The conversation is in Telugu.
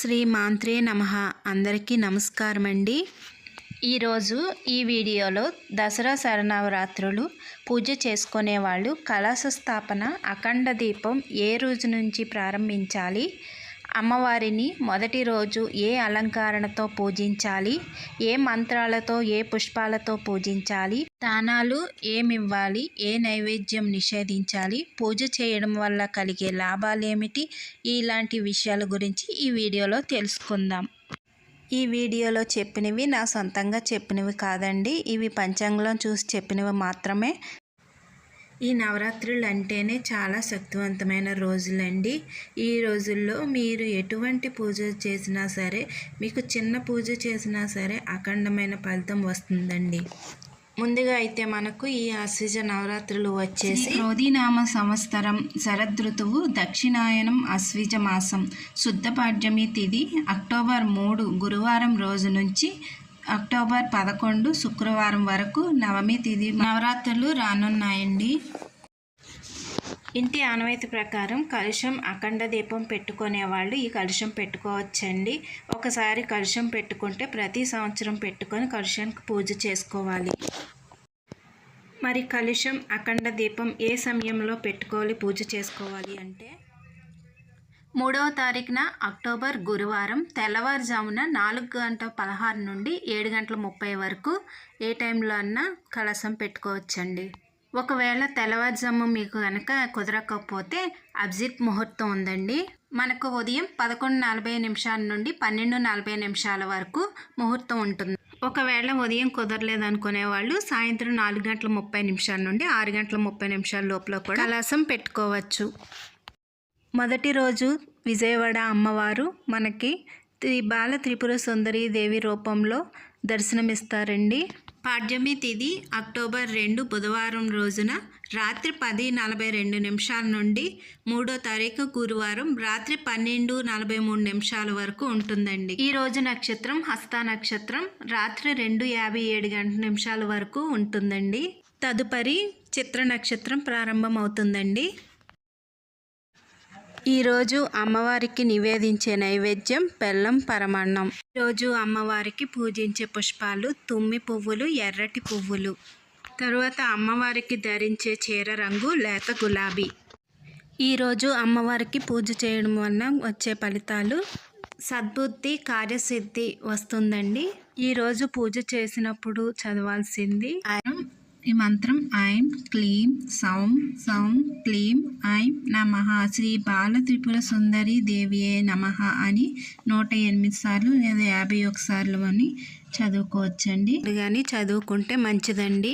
శ్రీ మాంత్రే నమ. అందరికీ నమస్కారం అండి ఈరోజు ఈ వీడియోలో దసరా శరణవరాత్రులు పూజ చేసుకునే వాళ్ళు కలశ స్థాపన అఖండ దీపం ఏ రోజు నుంచి ప్రారంభించాలి? అమ్మవారిని మొదటి రోజు ఏ అలంకరణతో పూజించాలి? ఏ మంత్రాలతో ఏ పుష్పాలతో పూజించాలి? దానాలు ఏమివ్వాలి? ఏ నైవేద్యం నిషేధించాలి? పూజ చేయడం వల్ల కలిగే లాభాలు ఏమిటి ఇలాంటి విషయాల గురించి ఈ వీడియోలో తెలుసుకుందాం. ఈ వీడియోలో చెప్పినవి నా సొంతంగా చెప్పినవి కాదండి. ఇవి పంచాంగంలో చూసి చెప్పినవి మాత్రమే. ఈ నవరాత్రులు అంటేనే చాలా శక్తివంతమైన రోజులండి. ఈ రోజుల్లో మీరు ఎటువంటి పూజ చేసినా సరే మీకు చిన్న పూజ చేసినా సరే అఖండమైన ఫలితం వస్తుందండి. ముందుగా అయితే మనకు ఈ ఆశ్వజ నవరాత్రులు వచ్చేసి రోదీనామ సంవత్సరం శరదృతువు దక్షిణాయనం అశ్విజ మాసం శుద్ధ పాడ్యమి అక్టోబర్ మూడు గురువారం రోజు నుంచి అక్టోబర్ పదకొండు శుక్రవారం వరకు నవమి తిథి నవరాత్రులు రానున్నాయండి. ఇంటి ఆనవాయితీ ప్రకారం కలుషం అఖండ దీపం పెట్టుకునే వాళ్ళు ఈ కలుషం పెట్టుకోవచ్చండి. ఒకసారి కలుషం పెట్టుకుంటే ప్రతి సంవత్సరం పెట్టుకొని కలుషానికి పూజ చేసుకోవాలి. మరి కలుషం అఖండ దీపం ఏ సమయంలో పెట్టుకోవాలి పూజ చేసుకోవాలి అంటే? మూడవ తారీఖున అక్టోబర్ గురువారం తెల్లవారుజామున నాలుగు గంటల పదహారు నుండి ఏడు గంటల ముప్పై వరకు ఏ టైంలో అన్నా కలసం పెట్టుకోవచ్చండి. ఒకవేళ తెల్లవారుజాము మీకు కనుక కుదరకపోతే అబ్జిత్ ముహూర్తం ఉందండి. మనకు ఉదయం పదకొండు నలభై నిమిషాల నుండి పన్నెండు నలభై నిమిషాల వరకు ముహూర్తం ఉంటుంది. ఒకవేళ ఉదయం కుదరలేదు అనుకునే వాళ్ళు సాయంత్రం నాలుగు గంటల ముప్పై నిమిషాల నుండి ఆరు గంటల ముప్పై నిమిషాల లోపల కూడా కలాసం పెట్టుకోవచ్చు. మొదటి రోజు విజయవాడ అమ్మవారు మనకి త్రి బాల త్రిపుర సుందరి దేవి రూపంలో దర్శనమిస్తారండి. పాడ్యమి తిథి అక్టోబర్ రెండు బుధవారం రోజున రాత్రి పది నలభై రెండు నిమిషాల నుండి మూడో తారీఖు గురువారం రాత్రి పన్నెండు నలభై మూడు నిమిషాల వరకు ఉంటుందండి. ఈ రోజు నక్షత్రం హస్త నక్షత్రం రాత్రి రెండు యాభై ఏడు గంటల నిమిషాల వరకు ఉంటుందండి. తదుపరి చిత్ర నక్షత్రం ప్రారంభం అవుతుందండి ఈరోజు అమ్మవారికి నివేదించే నైవేద్యం బెల్లం పరమాన్నం. ఈరోజు అమ్మవారికి పూజించే పుష్పాలు తుమ్మి పువ్వులు ఎర్రటి పువ్వులు. తరువాత అమ్మవారికి ధరించే చీర రంగు లేత గులాబీ. ఈరోజు అమ్మవారికి పూజ చేయడం వలన వచ్చే ఫలితాలు సద్బుద్ధి కార్యసిద్ధి వస్తుందండి. ఈరోజు పూజ చేసినప్పుడు చదవాల్సింది ఈ మంత్రం ఐం క్లీం సౌం సౌం క్లీం ఐం నమ. శ్రీ బాల త్రిపుర సుందరి దేవియే నమ అని నూట ఎనిమిది సార్లు లేదా యాభై ఒక సార్లు అని చదువుకోవచ్చండి. కానీ చదువుకుంటే మంచిదండి.